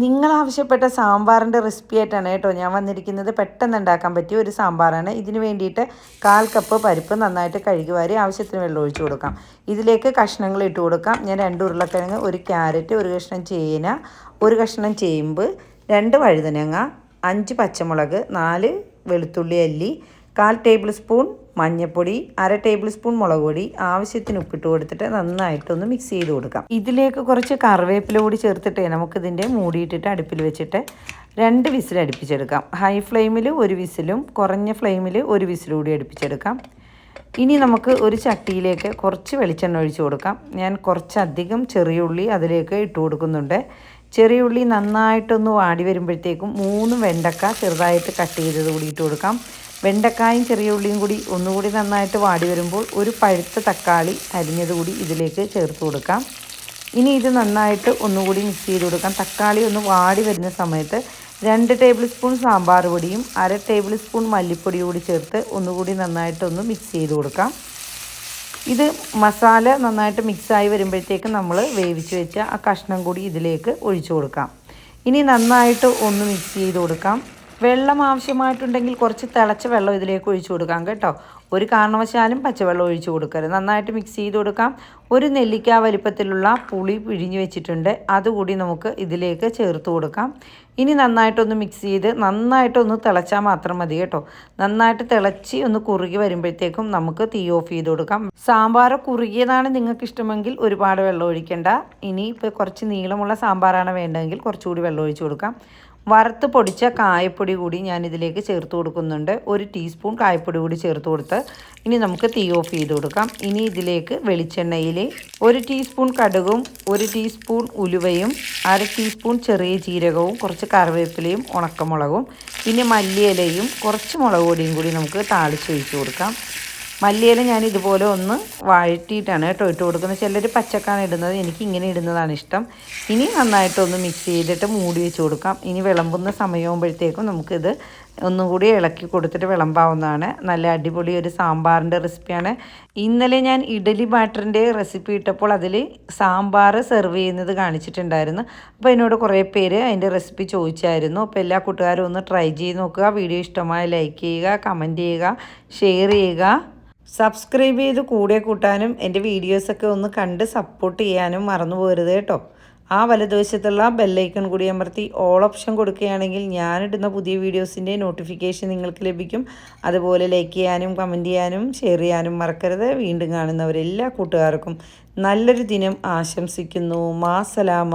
നിങ്ങൾ ആവശ്യപ്പെട്ട സാമ്പാറിന്റെ റെസിപ്പി ആയിട്ടാണ് കേട്ടോ ഞാൻ വന്നിരിക്കുന്നത്. പെട്ടെന്ന് ഉണ്ടാക്കാൻ പറ്റിയ ഒരു സാമ്പാറാണ്. ഇതിന് വേണ്ടിയിട്ട് കാൽ കപ്പ് പരിപ്പ് നന്നായിട്ട് കഴുകി വാരി ആവശ്യത്തിന് വെള്ളം ഒഴിച്ചു കൊടുക്കാം. ഇതിലേക്ക് കഷ്ണങ്ങൾ ഇട്ട് കൊടുക്കാം. ഞാൻ രണ്ട് ഉരുളക്കിഴങ്ങ് ഒരു ക്യാരറ്റ് ഒരു കഷ്ണം ചേന ഒരു കഷ്ണം ചേമ്പ് രണ്ട് വഴുതനങ്ങ അഞ്ച് പച്ചമുളക് നാല് വെളുത്തുള്ളി അല്ലി കാൽ ടേബിൾ സ്പൂൺ മഞ്ഞൾപ്പൊടി അര ടേബിൾ സ്പൂൺ മുളക് പൊടി ആവശ്യത്തിന് ഉപ്പിട്ട് കൊടുത്തിട്ട് നന്നായിട്ടൊന്ന് മിക്സ് ചെയ്ത് കൊടുക്കാം. ഇതിലേക്ക് കുറച്ച് കറിവേപ്പില കൂടി ചേർത്തിട്ട് നമുക്കിതിന്റെ മൂടിയിട്ടിട്ട് അടുപ്പിൽ വെച്ചിട്ട് രണ്ട് വിസിൽ അടുപ്പിച്ചെടുക്കാം. ഹൈ ഫ്ലെയിമിൽ ഒരു വിസിലും കുറഞ്ഞ ഫ്ലെയിമിൽ ഒരു വിസിലും കൂടി അടുപ്പിച്ചെടുക്കാം. ഇനി നമുക്ക് ഒരു ചട്ടിയിലേക്ക് കുറച്ച് വെളിച്ചെണ്ണ ഒഴിച്ച് കൊടുക്കാം. ഞാൻ കുറച്ചധികം ചെറിയ ഉള്ളി അതിലേക്ക് ഇട്ട് കൊടുക്കുന്നുണ്ട്. ചെറിയ ഉള്ളി നന്നായിട്ടൊന്ന് വാടി വരുമ്പോഴത്തേക്കും മൂന്ന് വെണ്ടക്ക ചെറുതായിട്ട് കട്ട് ചെയ്തത് കൂടി ഇട്ട് കൊടുക്കാം. വെണ്ടക്കായും ചെറിയ ഉള്ളിയും കൂടി ഒന്നുകൂടി നന്നായിട്ട് വാടി വരുമ്പോൾ ഒരു പഴുത്ത തക്കാളി അരിഞ്ഞത് കൂടി ഇതിലേക്ക് ചേർത്ത് കൊടുക്കാം. ഇനി ഇത് നന്നായിട്ട് ഒന്നുകൂടി മിക്സ് ചെയ്ത് കൊടുക്കാം. തക്കാളി ഒന്ന് വാടി വരുന്ന സമയത്ത് രണ്ട് ടേബിൾ സ്പൂൺ സാമ്പാർ പൊടിയും അര ടേബിൾ സ്പൂൺ മല്ലിപ്പൊടിയും കൂടി ചേർത്ത് ഒന്നുകൂടി നന്നായിട്ടൊന്ന് മിക്സ് ചെയ്ത് കൊടുക്കാം. ഇത് മസാല നന്നായിട്ട് മിക്സായി വരുമ്പോഴത്തേക്ക് നമ്മൾ വേവിച്ച് വെച്ച ആ കഷ്ണം കൂടി ഇതിലേക്ക് ഒഴിച്ചു കൊടുക്കാം. ഇനി നന്നായിട്ട് ഒന്ന് മിക്സ് ചെയ്ത് കൊടുക്കാം. വെള്ളം ആവശ്യമായിട്ടുണ്ടെങ്കിൽ കുറച്ച് തിളച്ച വെള്ളം ഇതിലേക്ക് ഒഴിച്ചു കൊടുക്കാം കേട്ടോ. ഒരു കാരണവശാലും പച്ചവെള്ളം ഒഴിച്ചു കൊടുക്കരുത്. നന്നായിട്ട് മിക്സ് ചെയ്ത് കൊടുക്കാം. ഒരു നെല്ലിക്ക വലിപ്പത്തിലുള്ള പുളി പിഴിഞ്ഞു വെച്ചിട്ടുണ്ട്. അതുകൂടി നമുക്ക് ഇതിലേക്ക് ചേർത്ത് കൊടുക്കാം. ഇനി നന്നായിട്ടൊന്ന് മിക്സ് ചെയ്ത് നന്നായിട്ടൊന്ന് തിളച്ചാൽ മാത്രം മതി കേട്ടോ. നന്നായിട്ട് തിളച്ച് ഒന്ന് കുറുകി വരുമ്പോഴത്തേക്കും നമുക്ക് തീ ഓഫ് ചെയ്ത് കൊടുക്കാം. സാമ്പാർ കുറുകിയതാണ് നിങ്ങൾക്ക് ഇഷ്ടമെങ്കിൽ ഒരുപാട് വെള്ളം ഒഴിക്കേണ്ട. ഇനി ഇപ്പോൾ കുറച്ച് നീളമുള്ള സാമ്പാറാണ് വേണ്ടതെങ്കിൽ കുറച്ചുകൂടി വെള്ളം ഒഴിച്ചു കൊടുക്കാം. വറുത്ത് പൊടിച്ച കായപ്പൊടി കൂടി ഞാൻ ഇതിലേക്ക് ചേർത്ത് കൊടുക്കുന്നുണ്ട്. ഒരു ടീസ്പൂൺ കായപ്പൊടി കൂടി ചേർത്ത് കൊടുത്ത് ഇനി നമുക്ക് തീ ഓഫ് ചെയ്ത് കൊടുക്കാം. ഇനി ഇതിലേക്ക് വെളിച്ചെണ്ണയിൽ ഒരു ടീസ്പൂൺ കടുകും ഒരു ടീസ്പൂൺ ഉലുവയും അര ടീസ്പൂൺ ചെറിയ ജീരകവും കുറച്ച് കറിവേപ്പിലയും ഉണക്കമുളകും പിന്നെ മല്ലിയിലയും കുറച്ച് മുളക് പൊടിയും കൂടി നമുക്ക് താളിച്ച് ഒഴിച്ച് കൊടുക്കാം. മല്ലിയില ഞാൻ ഇതുപോലെ ഒന്ന് വഴറ്റിയിട്ടാണ് കേട്ടോ ഇട്ട് കൊടുക്കുന്നത്. ചിലർ പച്ചക്കാണ് ഇടുന്നത്. എനിക്ക് ഇങ്ങനെ ഇടുന്നതാണ് ഇഷ്ടം. ഇനി നന്നായിട്ടൊന്ന് മിക്സ് ചെയ്തിട്ട് മൂടി വെച്ച് കൊടുക്കാം. ഇനി വിളമ്പുന്ന സമയമാകുമ്പോഴത്തേക്കും നമുക്കിത് ഒന്നും കൂടി ഇളക്കി കൊടുത്തിട്ട് വിളമ്പാവുന്നതാണ്. നല്ല അടിപൊളി ഒരു സാമ്പാറിന്റെ റെസിപ്പിയാണ് ഇന്നലെ ഞാൻ ഇഡലി ബാറ്ററിന്റെ റെസിപ്പി ഇട്ടപ്പോൾ അതിൽ സാമ്പാർ സെർവ് ചെയ്യുന്നത് കാണിച്ചിട്ടുണ്ടായിരുന്നു. അപ്പോൾ എന്നോട് കുറേ പേര് അതിന്റെ റെസിപ്പി ചോദിച്ചായിരുന്നു. അപ്പോൾ എല്ലാ കൂട്ടുകാരും ഒന്ന് ട്രൈ ചെയ്ത് നോക്കുക. വീഡിയോ ഇഷ്ടമായ ലൈക്ക് ചെയ്യുക കമന്റ് ചെയ്യുക ഷെയർ ചെയ്യുക. സബ്സ്ക്രൈബ് ചെയ്ത് കൂടെ കൂട്ടാനും എന്റെ വീഡിയോസൊക്കെ ഒന്ന് കണ്ട് സപ്പോർട്ട് ചെയ്യാനും മറന്നു പോരുത് കേട്ടോ. ആ വലതുവശത്തുള്ള ബെല്ലൈക്കൺ കൂടി അമർത്തി ഓൾ ഓപ്ഷൻ കൊടുക്കുകയാണെങ്കിൽ ഞാനിടുന്ന പുതിയ വീഡിയോസിന്റെ നോട്ടിഫിക്കേഷൻ നിങ്ങൾക്ക് ലഭിക്കും. അതുപോലെ ലൈക്ക് ചെയ്യാനും കമന്റ് ചെയ്യാനും ഷെയർ ചെയ്യാനും മറക്കരുത്. വീണ്ടും കാണുന്നവരെല്ലാ കൂട്ടുകാർക്കും നല്ലൊരു ദിനം ആശംസിക്കുന്നു. മാസലാമ.